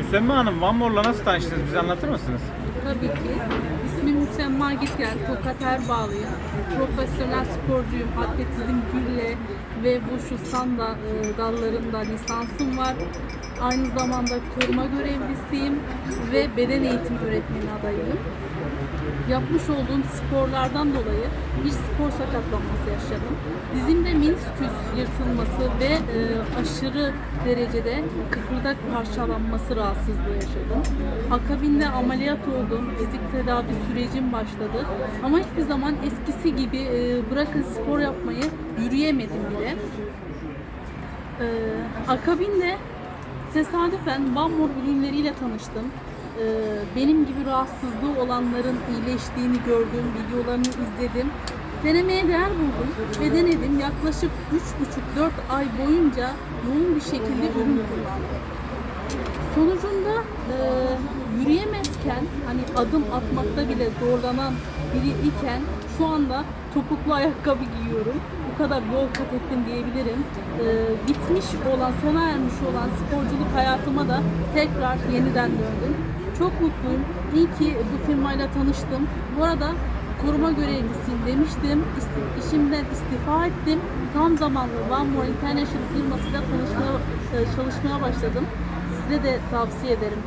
Müsemma Hanım Van More'la nasıl tanıştınız? Bize anlatır mısınız? Tabii ki. İsmim Müsemma Gitgel, Tokat Erbağlıyım. Profesyonel sporcuyum. Atletizm, gülle ve wushu sanda e, dallarında lisansım var. Aynı zamanda koruma görevlisiyim ve beden eğitimi öğretmeni adayıyım. Yapmış olduğum sporlardan dolayı bir spor sakatlanması yaşadım. Dizimde menisküs yırtılması ve e, aşırı derecede kıkırdak parçalanması rahatsızlığı yaşadım. Akabinde ameliyat oldum. Fizik tedavi sürecim başladı. Ama hiçbir zaman eskisi gibi e, bırakın spor yapmayı yürüyemedim bile. Ee, akabinde tesadüfen Van Mor ürünleriyle tanıştım. Ee, benim gibi rahatsızlığı olanların iyileştiğini gördüm, videolarını izledim. Denemeye değer buldum ve denedim. Yaklaşık 3,5-4 ay boyunca yoğun bir şekilde ürün kullandım. Sonucunda yürüyemezken hani adım atmakta bile zorlanan biri iken şu anda topuklu ayakkabı giyiyorum. Bu kadar yol kat ettim diyebilirim. E, bitmiş olan, sona ermiş olan sporculuk hayatıma da tekrar yeniden döndüm. Çok mutluyum. İyi ki bu firmayla tanıştım. Bu arada koruma görevlisiyim demiştim. İsti- işimden istifa ettim. Tam zamanlı One More International firmasıyla tanışmaya, e, çalışmaya başladım. Size de tavsiye ederim.